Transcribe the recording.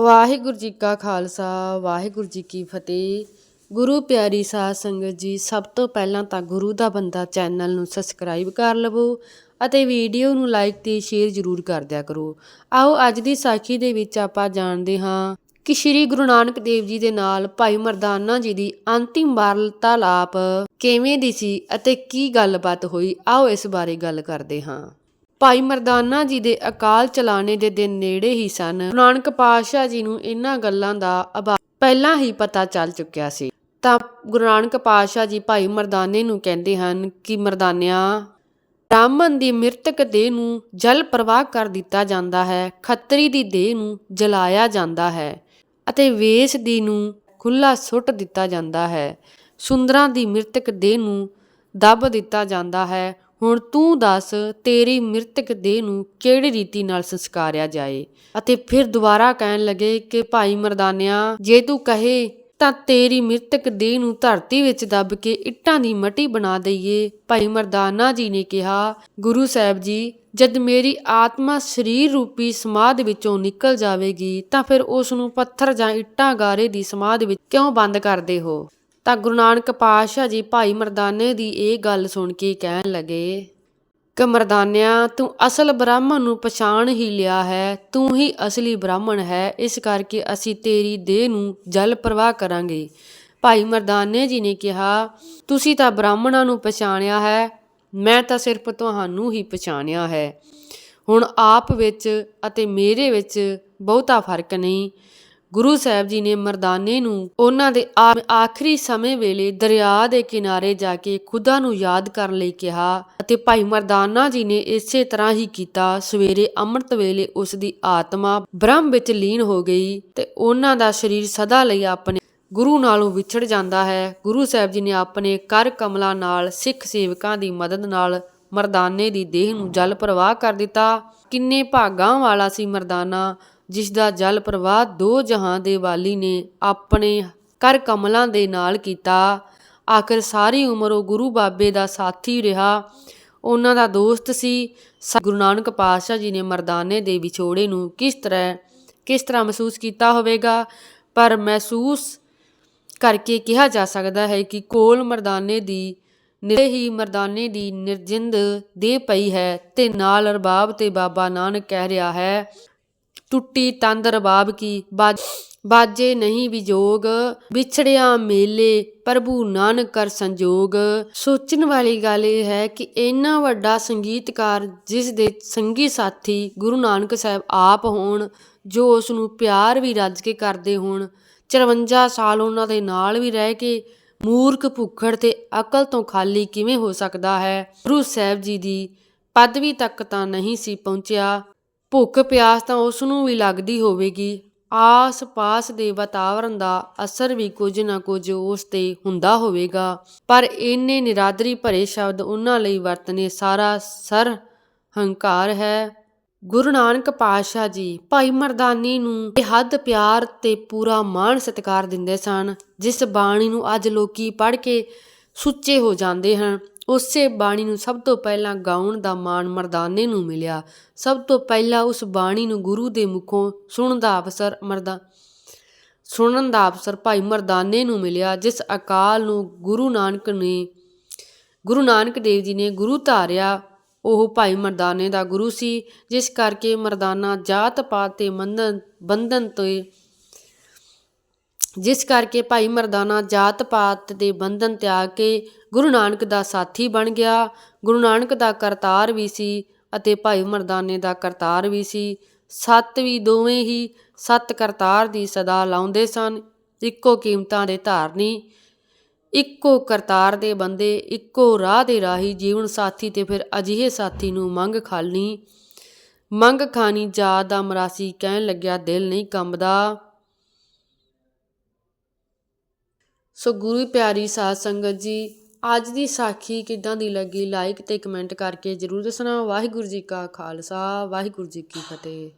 ਵਾਹਿਗੁਰੂ ਜੀ ਕਾ ਖਾਲਸਾ, ਵਾਹਿਗੁਰੂ ਜੀ ਕੀ ਫਤਿਹ। ਗੁਰੂ ਪਿਆਰੀ ਸਾਧ ਸੰਗਤ ਜੀ, ਸਭ ਤੋਂ ਪਹਿਲਾਂ ਤਾਂ ਗੁਰੂ ਦਾ ਬੰਦਾ ਚੈਨਲ ਨੂੰ ਸਬਸਕ੍ਰਾਈਬ ਕਰ ਲਵੋ ਅਤੇ ਵੀਡੀਓ ਨੂੰ ਲਾਈਕ ਤੇ ਸ਼ੇਅਰ ਜ਼ਰੂਰ ਕਰ ਦਿਆ ਕਰੋ। ਆਓ ਅੱਜ ਦੀ ਸਾਖੀ ਦੇ ਵਿੱਚ ਆਪਾਂ ਜਾਣਦੇ ਹਾਂ ਕਿ ਸ੍ਰੀ ਗੁਰੂ ਨਾਨਕ ਦੇਵ ਜੀ ਦੇ ਨਾਲ ਭਾਈ ਮਰਦਾਨਾ ਜੀ ਦੀ ਅੰਤਿਮ ਵਾਰਤਾਲਾਪ ਕਿਵੇਂ ਦੀ ਸੀ ਅਤੇ ਕੀ ਗੱਲਬਾਤ ਹੋਈ। ਆਓ ਇਸ ਬਾਰੇ ਗੱਲ ਕਰਦੇ ਹਾਂ। ਭਾਈ ਮਰਦਾਨਾ ਜੀ ਦੇ ਅਕਾਲ ਚਲਾਣੇ ਦੇ ਦਿਨ ਨੇੜੇ ਹੀ ਸਨ। ਗੁਰੂ ਨਾਨਕ ਪਾਤਸ਼ਾਹ ਜੀ ਨੂੰ ਇਹਨਾਂ ਗੱਲਾਂ ਦਾ ਅਭਾ ਪਹਿਲਾਂ ਹੀ ਪਤਾ ਚੱਲ ਚੁੱਕਿਆ ਸੀ। ਤਾਂ ਗੁਰੂ ਨਾਨਕ ਪਾਤਸ਼ਾਹ ਜੀ ਭਾਈ ਮਰਦਾਨੇ ਨੂੰ ਕਹਿੰਦੇ ਹਨ ਕਿ ਮਰਦਾਨਿਆਂ, ਬ੍ਰਾਹਮਣ ਦੀ ਮ੍ਰਿਤਕ ਦੇਹ ਨੂੰ ਜਲ ਪ੍ਰਵਾਹ ਕਰ ਦਿੱਤਾ ਜਾਂਦਾ ਹੈ, ਖੱਤਰੀ ਦੀ ਦੇਹ ਨੂੰ ਜਲਾਇਆ ਜਾਂਦਾ ਹੈ ਅਤੇ ਵੇਸ ਦੀ ਨੂੰ ਖੁੱਲਾ ਸੁੱਟ ਦਿੱਤਾ ਜਾਂਦਾ ਹੈ। ਸੁੰਦਰਾਂ ਦੀ ਮ੍ਰਿਤਕ ਦੇਹ ਨੂੰ ਦੱਬ ਦਿੱਤਾ ਜਾਂਦਾ ਹੈ। ਹੁਣ ਤੂੰ ਦੱਸ ਤੇਰੀ ਮ੍ਰਿਤਕ ਦੇਹ ਨੂੰ ਕਿਹੜੀ ਰੀਤੀ ਨਾਲ ਸੰਸਕਾਰਿਆ ਜਾਏ? ਅਤੇ ਫਿਰ ਦੁਬਾਰਾ ਕਹਿਣ ਲੱਗੇ ਕਿ ਭਾਈ ਮਰਦਾਨਿਆ, ਜੇ ਤੂੰ ਕਹੇ ਤਾਂ ਤੇਰੀ ਮ੍ਰਿਤਕ ਦੇਹ ਨੂੰ ਧਰਤੀ ਵਿੱਚ ਦੱਬ ਕੇ ਇੱਟਾਂ ਦੀ ਮਟੀ ਬਣਾ ਦਈਏ। ਭਾਈ ਮਰਦਾਨਾ ਜੀ ਨੇ ਕਿਹਾ, ਗੁਰੂ ਸਾਹਿਬ ਜੀ, ਜਦ ਮੇਰੀ ਆਤਮਾ ਸਰੀਰ ਰੂਪੀ ਸਮਾਧ ਵਿੱਚੋਂ ਨਿਕਲ ਜਾਵੇਗੀ ਤਾਂ ਫਿਰ ਉਸ ਨੂੰ ਪੱਥਰ ਜਾਂ ਇੱਟਾਂ ਗਾਰੇ ਦੀ ਸਮਾਧ ਵਿੱਚ ਕਿਉਂ ਬੰਦ ਕਰਦੇ ਹੋ? ਤਾਂ ਗੁਰੂ ਨਾਨਕ ਪਾਤਸ਼ਾਹ ਜੀ ਭਾਈ ਮਰਦਾਨੇ ਦੀ ਇਹ ਗੱਲ ਸੁਣ ਕੇ ਕਹਿਣ ਲੱਗੇ, ਕਿ ਮਰਦਾਨਿਆ, ਤੂੰ ਅਸਲ ਬ੍ਰਾਹਮਣ ਨੂੰ ਪਛਾਣ ਹੀ ਲਿਆ ਹੈ, ਤੂੰ ਹੀ ਅਸਲੀ ਬ੍ਰਾਹਮਣ ਹੈ, ਇਸ ਕਰਕੇ ਅਸੀਂ ਤੇਰੀ ਦੇਹ ਨੂੰ ਜਲ ਪ੍ਰਵਾਹ ਕਰਾਂਗੇ। ਭਾਈ ਮਰਦਾਨੇ ਜੀ ਨੇ ਕਿਹਾ, ਤੁਸੀਂ ਤਾਂ ਬ੍ਰਾਹਮਣਾਂ ਨੂੰ ਪਛਾਣਿਆ ਹੈ, ਮੈਂ ਤਾਂ ਸਿਰਫ ਤੁਹਾਨੂੰ ਹੀ ਪਛਾਣਿਆ ਹੈ। ਹੁਣ ਆਪ ਵਿੱਚ ਅਤੇ ਮੇਰੇ ਵਿੱਚ ਬਹੁਤਾ ਫ਼ਰਕ ਨਹੀਂ। ਗੁਰੂ ਸਾਹਿਬ ਜੀ ਨੇ ਮਰਦਾਨੇ ਨੂੰ ਉਹਨਾਂ ਦੇ ਆਖਰੀ ਸਮੇਂ ਵੇਲੇ ਦਰਿਆ ਦੇ ਕਿਨਾਰੇ ਜਾ ਕੇ ਖੁਦਾ ਨੂੰ ਯਾਦ ਕਰਨ ਲਈ ਕਿਹਾ ਅਤੇ ਭਾਈ ਮਰਦਾਨਾ ਜੀ ਨੇ ਇਸੇ ਤਰ੍ਹਾਂ ਹੀ ਕੀਤਾ। ਸਵੇਰੇ ਅੰਮ੍ਰਿਤ ਵੇਲੇ ਉਸ ਦੀ ਆਤਮਾ ਬ੍ਰਹਮ ਵਿੱਚ ਲੀਨ ਹੋ ਗਈ ਤੇ ਉਹਨਾਂ ਦਾ ਸਰੀਰ ਸਦਾ ਲਈ ਆਪਣੇ ਗੁਰੂ ਨਾਲੋਂ ਵਿਛੜ ਜਾਂਦਾ ਹੈ। ਗੁਰੂ ਸਾਹਿਬ ਜੀ ਨੇ ਆਪਣੇ ਕਰ ਕਮਲਾਂ ਨਾਲ ਸਿੱਖ ਸੇਵਕਾਂ ਦੀ ਮਦਦ ਨਾਲ ਮਰਦਾਨੇ ਦੀ ਦੇਹ ਨੂੰ ਜਲ ਪ੍ਰਵਾਹ ਕਰ ਦਿੱਤਾ। ਕਿੰਨੇ ਭਾਗਾਂ ਵਾਲਾ ਸੀ ਮਰਦਾਨਾ। ਜਿਸ ਦਾ ਜਲ ਪ੍ਰਵਾਹ ਦੋ ਜਹਾਂ ਦੇ ਵਾਲੀ ਨੇ ਆਪਣੇ ਕਰ ਕਮਲਾਂ ਦੇ ਨਾਲ ਕੀਤਾ। ਆਖਰ ਸਾਰੀ ਉਮਰ ਉਹ ਗੁਰੂ ਬਾਬੇ ਦਾ ਸਾਥੀ ਰਿਹਾ। ਉਹਨਾਂ ਦਾ ਦੋਸਤ ਸੀ। ਸ- ਗੁਰੂ ਨਾਨਕ ਪਾਤਸ਼ਾਹ ਜੀ ਨੇ ਮਰਦਾਨੇ ਦੇ ਵਿਛੋੜੇ ਨੂੰ ਕਿਸ ਤਰ੍ਹਾਂ ਕਿਸ ਤਰ੍ਹਾਂ ਮਹਿਸੂਸ ਕੀਤਾ ਹੋਵੇਗਾ? ਪਰ ਮਹਿਸੂਸ ਕਰਕੇ ਕਿਹਾ ਜਾ ਸਕਦਾ ਹੈ ਕਿ ਕੋਲ ਮਰਦਾਨੇ ਦੀ ਨਿਰੇ ਹੀ ਮਰਦਾਨੇ ਦੀ ਨਿਰਜਿੰਦ ਦੇ ਪਈ ਹੈ ਤੇ ਨਾਲ ਰਬਾਬ ਤੇ ਬਾਬਾ ਨਾਨਕ ਕਹਿ ਰਿਹਾ ਹੈ ਟੁੱਟੀ ਤੰਦ ਰਬਾਬ ਕੀ ਬਾਜ- ਬਾਜੇ ਨਹੀਂ ਵਿਜੋਗ, ਵਿਛੜਿਆ ਮੇਲੇ ਪ੍ਰਭੂ ਨਾਨਕ ਕਰ ਸੰਜੋਗ। ਸੋਚਣ ਵਾਲੀ ਗੱਲ ਇਹ ਹੈ ਕਿ ਇੰਨਾ ਵੱਡਾ ਸੰਗੀਤਕਾਰ ਜਿਸ ਦੇ ਸੰਗੀ ਸਾਥੀ ਗੁਰੂ ਨਾਨਕ ਸਾਹਿਬ ਆਪ ਹੋਣ, ਜੋ ਉਸ ਨੂੰ ਪਿਆਰ ਵੀ ਰੱਜ ਕੇ ਕਰਦੇ ਹੋਣ 54 ਸਾਲ ਉਹਨਾਂ ਦੇ ਨਾਲ ਵੀ ਰਹਿ ਕੇ ਮੂਰਖ, ਭੁੱਖੜ ਤੇ ਅਕਲ ਤੋਂ ਖਾਲੀ ਕਿਵੇਂ ਹੋ ਸਕਦਾ ਹੈ? ਗੁਰੂ ਸਾਹਿਬ ਜੀ ਦੀ ਪਦਵੀ ਤੱਕ ਤਾਂ ਨਹੀਂ ਸੀ ਪਹੁੰਚਿਆ। ਭੁੱਖ ਪਿਆਸ ਤਾਂ ਉਸ ਨੂੰ ਵੀ ਲੱਗਦੀ ਹੋਵੇਗੀ। ਆਸ-ਪਾਸ ਦੇ ਵਾਤਾਵਰਣ ਦਾ ਅਸਰ ਵੀ ਕੁਝ ਨਾ ਕੁਝ ਉਸ ਤੇ ਹੁੰਦਾ ਹੋਵੇਗਾ। ਪਰ ਇੰਨੇ ਨਿਰਾਦਰੀ ਭਰੇ ਸ਼ਬਦ ਉਹਨਾਂ ਲਈ ਵਰਤਨੇ ਸਾਰਾ ਸਰ ਹੰਕਾਰ ਹੈ। ਗੁਰੂ ਨਾਨਕ ਪਾਤਸ਼ਾਹ ਜੀ ਭਾਈ ਮਰਦਾਨੀ ਨੂੰ ਬੇਹੱਦ ਪਿਆਰ ਤੇ ਪੂਰਾ ਮਾਣ ਸਤਿਕਾਰ ਦਿੰਦੇ ਸਨ, ਜਿਸ ਬਾਣੀ ਨੂੰ ਅੱਜ ਲੋਕੀ ਪੜ੍ਹ ਕੇ ਸੁੱਚੇ ਹੋ ਜਾਂਦੇ ਹਨ। ਉਸੇ ਬਾਣੀ ਨੂੰ ਸਭ ਤੋਂ ਪਹਿਲਾਂ ਗਾਉਣ ਦਾ ਮਾਣ ਮਰਦਾਨੇ ਨੂੰ ਮਿਲਿਆ। ਸਭ ਤੋਂ ਪਹਿਲਾਂ ਉਸ ਬਾਣੀ ਨੂੰ ਗੁਰੂ ਦੇ ਮੁਖੋਂ ਸੁਣਨ ਦਾ ਅਵਸਰ ਮਰਦਾ ਸੁਣਨ ਦਾ ਅਵਸਰ ਭਾਈ ਮਰਦਾਨੇ ਨੂੰ ਮਿਲਿਆ, ਜਿਸ ਅਕਾਲ ਨੂੰ ਗੁਰੂ ਨਾਨਕ ਨੇ ਗੁਰੂ ਨਾਨਕ ਦੇਵ ਜੀ ਨੇ ਗੁਰੂ ਧਾਰਿਆ। ਉਹ ਭਾਈ ਮਰਦਾਨੇ ਦਾ ਗੁਰੂ ਸੀ, ਜਿਸ ਕਰਕੇ ਮਰਦਾਨਾ ਜਾਤ ਪਾਤ ਤੇ ਬੰਧਨ ਬੰਧਨ ਤੇ ਜਿਸ ਕਰਕੇ ਭਾਈ ਮਰਦਾਨਾ ਜਾਤ ਪਾਤ ਦੇ ਬੰਧਨ ਤਿਆਗ ਕੇ ਗੁਰੂ ਨਾਨਕ ਦਾ ਸਾਥੀ ਬਣ ਗਿਆ। ਗੁਰੂ ਨਾਨਕ ਦਾ ਕਰਤਾਰ ਵੀ ਸੀ ਅਤੇ ਭਾਈ ਮਰਦਾਨੇ ਦਾ ਕਰਤਾਰ ਵੀ ਸੀ। ਸੱਤ ਵੀ ਦੋਵੇਂ ਹੀ ਸੱਤ ਕਰਤਾਰ ਦੀ ਸਦਾ ਲਾਉਂਦੇ ਸਨ। ਇੱਕੋ ਕੀਮਤਾਂ ਦੇ ਧਾਰਨੀ ਇੱਕੋ ਕਰਤਾਰ ਦੇ ਬੰਦੇ, ਇੱਕੋ ਰਾਹ ਦੇ ਰਾਹੀ ਜੀਵਨ ਸਾਥੀ ਤੇ ਫਿਰ ਅਜਿਹੇ ਸਾਥੀ ਨੂੰ ਮੰਗ ਖਾਲਣੀ ਮੰਗ ਖਾਣੀ ਜਾ ਦਾ ਮਰਾਸੀ ਕਹਿਣ ਲੱਗਿਆ ਦਿਲ ਨਹੀਂ ਕੰਬਦਾ। ਸੋ ਗੁਰੂ ਪਿਆਰੀ ਸਾਧ ਸੰਗਤ ਜੀ, ਅੱਜ ਦੀ ਸਾਖੀ ਕਿਦਾਂ ਦੀ ਲੱਗੀ? ਲਾਈਕ ਤੇ ਕਮੈਂਟ ਕਰਕੇ ਜਰੂਰ ਦੱਸਣਾ। ਵਾਹਿਗੁਰੂ ਜੀ ਕਾ ਖਾਲਸਾ, ਵਾਹਿਗੁਰੂ ਜੀ ਕੀ ਫਤਿਹ।